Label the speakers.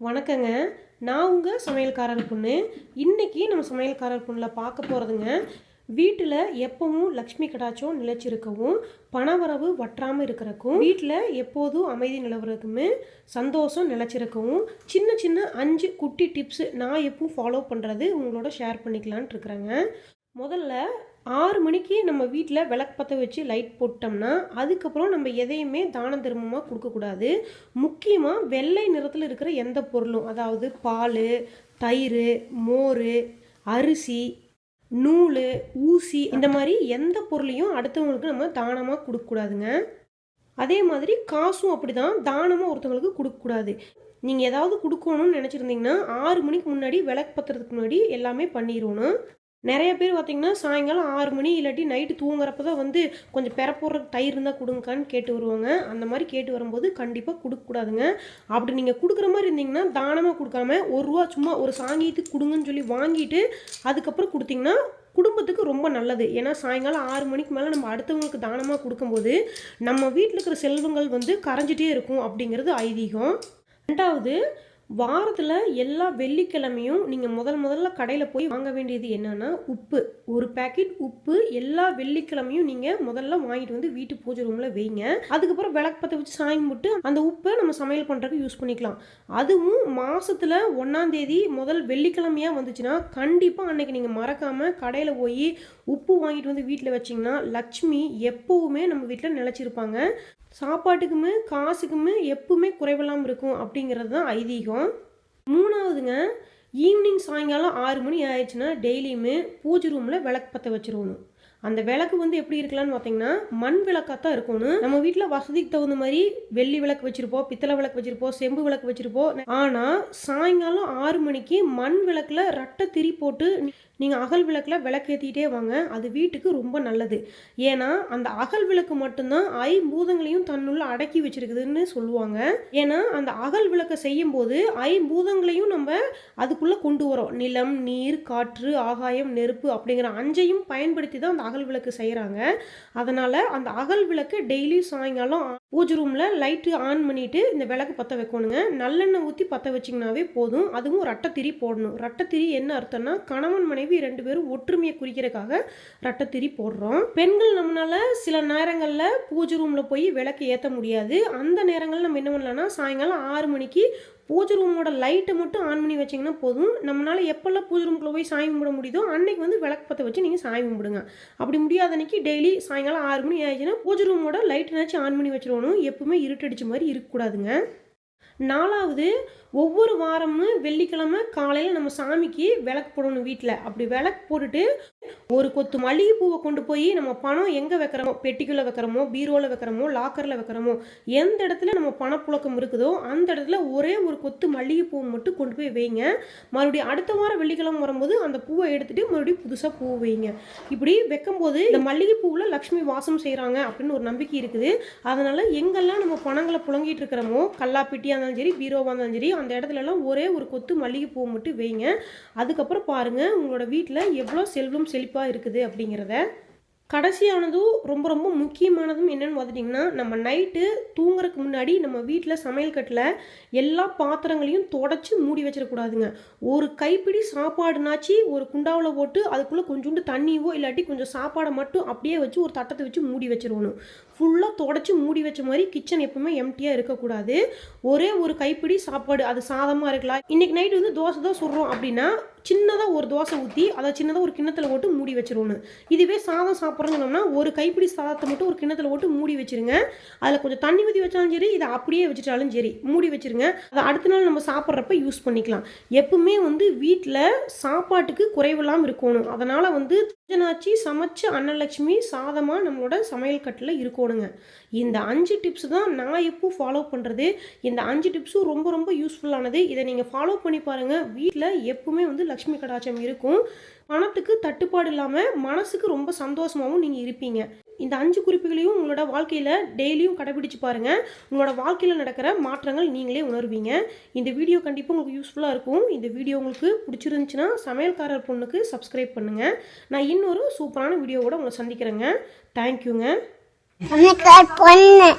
Speaker 1: வணக்கங்க. நான் உங்கள் சமையல்காரர் பொண்ணு. இன்றைக்கி நம்ம சமையல்காரர் பொண்ணில் பார்க்க போகிறதுங்க வீட்டில் எப்பவும் லக்ஷ்மி கடாச்சம் நிலைச்சிருக்கவும் பணவரவு வற்றாமல் இருக்கிறக்கும் வீட்டில் எப்போதும் அமைதி நிலவரதுக்குமே சந்தோஷம் நிலச்சிருக்கவும் சின்ன சின்ன அஞ்சு குட்டி டிப்ஸு நான் எப்பவும் ஃபாலோ பண்ணுறது உங்களோட ஷேர் பண்ணிக்கலான்ட்டு இருக்கிறேங்க. முதல்ல ஆறு மணிக்கு நம்ம வீட்டில் விளக்கு பற்ற வச்சு லைட் போட்டோம்னா அதுக்கப்புறம் நம்ம எதையுமே தான தர்மமாக கொடுக்கக்கூடாது முக்கியமாக வெள்ளை நிறத்தில் இருக்கிற எந்த பொருளும் அதாவது பால் தயிர் மோர் அரிசி நூல் ஊசி இந்த மாதிரி எந்த பொருளையும் அடுத்தவங்களுக்கு நம்ம தானமாக கொடுக்கக்கூடாதுங்க அதே மாதிரி காசும் அப்படி தான் தானமாக ஒருத்தவங்களுக்கு கொடுக்கக்கூடாது நீங்கள் ஏதாவது கொடுக்கணும்னு நினச்சிருந்தீங்கன்னா ஆறு மணிக்கு முன்னாடி விளக்கு பத்துறதுக்கு முன்னாடி எல்லாமே பண்ணிடணும். நிறைய பேர் பார்த்திங்கன்னா சாயங்காலம் ஆறு மணி இல்லாட்டி நைட்டு தூங்குறப்ப தான் வந்து கொஞ்சம் பெறப்போடுற தயிர் இருந்தால் கொடுங்கக்கான்னு கேட்டு வருவாங்க. அந்த மாதிரி கேட்டு வரும்போது கண்டிப்பாக கொடுக்கக்கூடாதுங்க அப்படி நீங்கள் கொடுக்குற மாதிரி இருந்தீங்கன்னா தானமாக கொடுக்காம ஒரு ரூபா சும்மா ஒரு சாங்கியத்துக்கு கொடுங்கன்னு சொல்லி வாங்கிட்டு அதுக்கப்புறம் கொடுத்தீங்கன்னா குடும்பத்துக்கு ரொம்ப நல்லது. ஏன்னா சாயங்காலம் ஆறு மணிக்கு மேலே நம்ம அடுத்தவங்களுக்கு தானமாக கொடுக்கும்போது நம்ம வீட்டில் இருக்கிற செல்வங்கள் வந்து கரைஞ்சிட்டே இருக்கும் அப்படிங்கிறது ஐதீகம். ரெண்டாவது வாரத்தில் எல்லா வெள்ளிக்கிழமையும் நீங்கள் முதல் முதல்ல கடையில் போய் வாங்க வேண்டியது என்னென்னா உப்பு. ஒரு பேக்கெட் உப்பு எல்லா வெள்ளிக்கிழமையும் நீங்கள் முதல்ல வாங்கிட்டு வந்து வீட்டு பூஜை ரூமில் வைங்க. அதுக்கப்புறம் விளக்கு பற்ற வச்சு சாயம் போட்டு அந்த உப்பை நம்ம சமையல் பண்ணுறதுக்கு யூஸ் பண்ணிக்கலாம். அதுவும் மாதத்தில் ஒன்றாந்தேதி முதல் வெள்ளிக்கிழமையாக வந்துச்சுன்னா கண்டிப்பாக அன்னைக்கு நீங்கள் மறக்காமல் கடையில் போய் உப்பு வாங்கிட்டு வந்து வீட்டில் வச்சிங்கன்னா லக்ஷ்மி எப்போவுமே நம்ம வீட்டில் நிலச்சிருப்பாங்க. சாப்பாட்டுக்குமே காசுக்குமே எப்பவுமே குறைவில்லாமல் இருக்கும் அப்படிங்கிறது தான் ஐதீகம். மூணாவதுங்க ஈவினிங் சாயங்காலம் ஆறு மணி ஆயிடுச்சுன்னா டெய்லியுமே பூஜை ரூமில் விளக்கு பற்ற வச்சிருவணும் அந்த விளக்கு வந்து எப்படி இருக்கலாம்னு பார்த்தீங்கன்னா மண் விளக்காக தான் இருக்கணும். நம்ம வீட்டில் வசதிக்கு தகுந்த மாதிரி வெள்ளி விளக்கு வச்சுருப்போம் பித்தளை விளக்கு வச்சிருப்போம் செம்பு விளக்கு வச்சுருப்போம். ஆனால் சாயங்காலம் ஆறு மணிக்கு மண் விளக்கில் ரட்டை திரி போட்டு நீங்கள் அகல் விளக்கில் விளக்கேற்றிட்டே வாங்க. அது வீட்டுக்கு ரொம்ப நல்லது. ஏன்னா அந்த அகல் விளக்கு மட்டும்தான் ஐம்பூதங்களையும் தன்னுள்ள அடக்கி வச்சிருக்குதுன்னு சொல்லுவாங்க. ஏன்னா அந்த அகல் விளக்கை செய்யும் போது ஐம்பூதங்களையும் நம்ம அதுக்குள்ளே கொண்டு வரோம். நிலம் நீர் காற்று ஆகாயம் நெருப்பு அப்படிங்கிற அஞ்சையும் பயன்படுத்தி தான் அந்த அகல் விளக்கு செய்கிறாங்க அதனால் அந்த அகல் விளக்கு டெய்லி சாயங்காலம் பூஜை ரூமில் லைட்டு ஆன் பண்ணிவிட்டு இந்த விளக்கு பற்ற வைக்கணுங்க. நல்லெண்ணெய் ஊற்றி பற்ற வச்சிங்கனாவே போதும். அதுவும் ரட்டத்திரி போடணும். ரட்டத்திரி என்ன அர்த்தம்னா கணவன் மனைவி ரெண்டு பேரும் ஒற்றுமையை குறிக்கிறதுக்காக ரட்டத்திரி போடுறோம். பெண்கள் நம்மளால் சில நேரங்களில் பூஜை ரூமில் போய் விளக்கு ஏற்ற முடியாது. அந்த நேரங்களில் நம்ம என்ன பண்ணலாம்னா சாயங்காலம் ஆறு மணிக்கு பூஜை ரூமோட லைட்டை மட்டும் ஆன் பண்ணி வச்சிங்கன்னா போதும். நம்மளால் எப்போல்லாம் பூஜை ரூமுக்குள்ள போய் சாமி கும்பிட முடியுதோ அன்னைக்கு வந்து விளக்கு பற்ற வச்சு நீங்கள் சாமி கும்பிடுங்க. அப்படி முடியாத அன்றைக்கி டெய்லி சாயங்காலம் ஆறு மணி ஆயிடுச்சுன்னா பூஜை ரூமோட லைட்டை ஆன் பண்ணி வச்சிருவணும் எப்பவுமே இருட்டடிச்ச மாதிரி இருக்கக்கூடாதுங்க. நாலாவது ஒவ்வொரு வாரமும் வெள்ளிக்கிழமை காலையில் நம்ம சாமிக்கு விளக்கு போடணும் வீட்டில் அப்படி விளக்கு போட்டுட்டு ஒரு கொத்து மல்லிகைப்பூவை கொண்டு போய் நம்ம பணம் எங்கே வைக்கிறோமோ பெட்டிக்குள்ளே வைக்கிறோமோ பீரோவில் வைக்கிறோமோ லாக்கரில் வைக்கிறோமோ எந்த இடத்துல நம்ம பணப்புழக்கம் இருக்குதோ அந்த இடத்துல ஒரே ஒரு கொத்து மல்லிகைப்பூவை மட்டும் கொண்டு போய் வைங்க. மறுபடியும் அடுத்த வாரம் வெள்ளிக்கிழமை வரும்போது அந்த பூவை எடுத்துகிட்டு மறுபடியும் புதுசாக பூ வைங்க. இப்படி வைக்கும்போது இந்த மல்லிகைப்பூவில் லக்ஷ்மி வாசம் செய்கிறாங்க அப்படின்னு ஒரு நம்பிக்கை இருக்குது. அதனால் எங்கெல்லாம் நம்ம பணங்களை புழங்கிட்டு இருக்கிறோமோ கல்லாப்பெட்டியாக இருந்தாலும் சரி பீரோவாக இருந்தாலும் சரி அந்த இடத்துலலாம் ஒரே ஒரு கொத்து மல்லிகைப்பூ மட்டும் வைங்க. அதுக்கப்புறம் பாருங்கள் உங்களோட வீட்டில் எவ்வளோ செல்வம் செழிப்பாக இருக்குது அப்படிங்கிறத. கடைசியானதும் ரொம்ப ரொம்ப முக்கியமானதும் என்னென்னு பார்த்துட்டிங்கன்னா நம்ம நைட்டு தூங்குறதுக்கு முன்னாடி நம்ம வீட்டில் சமையல் கட்டில் எல்லா பாத்திரங்களையும் தொடச்சி மூடி வச்சிடக்கூடாதுங்க ஒரு கைப்பிடி சாப்பாடுனாச்சு ஒரு குண்டாவில் போட்டு அதுக்குள்ளே கொஞ்சோண்டு தண்ணியோ இல்லாட்டி கொஞ்சம் சாப்பாடை மட்டும் அப்படியே வச்சு ஒரு தட்டத்தை வச்சு மூடி வச்சிடணும். ஃபுல்லாக தொடச்சி மூடி வச்ச மாதிரி கிச்சன் எப்பவுமே எம்டியாக இருக்கக்கூடாது ஒரே ஒரு கைப்பிடி சாப்பாடு அது சாதமாக இருக்கலாம். இன்றைக்கி நைட்டு வந்து தோசை தான் சுடுறோம் அப்படின்னா சின்னதாக ஒரு தோசை ஊற்றி அதை சின்னதாக ஒரு கிண்ணத்தில் போட்டு மூடி வச்சிடணும். இதுவே சாதம் சாப்பிட்றோம்னா ஒரு கைப்பிடி சாதத்தை மட்டும் ஒரு கிண்ணத்தில் போட்டு மூடி வச்சிருங்க. அதில் கொஞ்சம் தண்ணி ஊற்றி வச்சாலும் சரி இதை அப்படியே வச்சுட்டாலும் சரி மூடி வச்சிருங்க. அதை அடுத்த நாள் நம்ம சாப்பிட்றப்ப யூஸ் பண்ணிக்கலாம். எப்பவுமே வந்து வீட்டில் சாப்பாட்டுக்கு குறைவில்லாமல் இருக்கணும். அதனால் வந்து நாச்சி சமைச்ச அன்னலட்சுமி சாதமாக நம்மளோட சமையல் கட்டில் இருக்கணுங்க. இந்த அஞ்சு டிப்ஸ் தான் நான் எப்போ ஃபாலோ பண்ணுறது இந்த அஞ்சு டிப்ஸும் ரொம்ப ரொம்ப யூஸ்ஃபுல்லானது இதை நீங்கள் ஃபாலோ பண்ணி பாருங்கள் வீட்டில் எப்பவுமே வந்து லக்ஷ்மி கடாச்சம் இருக்கும். பணத்துக்கு தட்டுப்பாடு இல்லாமல் மனசுக்கு ரொம்ப சந்தோஷமாகவும் நீங்கள் இருப்பீங்க. இந்த அஞ்சு குறிப்புகளையும் உங்களோட வாழ்க்கையில் டெய்லியும் கடைபிடிச்சு பாருங்கள் உங்களோட வாழ்க்கையில் நடக்கிற மாற்றங்கள் நீங்களே உணர்வீங்க. இந்த வீடியோ கண்டிப்பாக உங்களுக்கு யூஸ்ஃபுல்லாக இருக்கும். இந்த வீடியோ உங்களுக்கு பிடிச்சிருந்துச்சுன்னா சமையல்காரர் பொண்ணுக்கு சப்ஸ்கிரைப் பண்ணுங்கள் நான் இன்னொரு சூப்பரான வீடியோவோட உங்களை சந்திக்கிறேங்க. தேங்க்யூங்க
Speaker 2: பொண்ணு?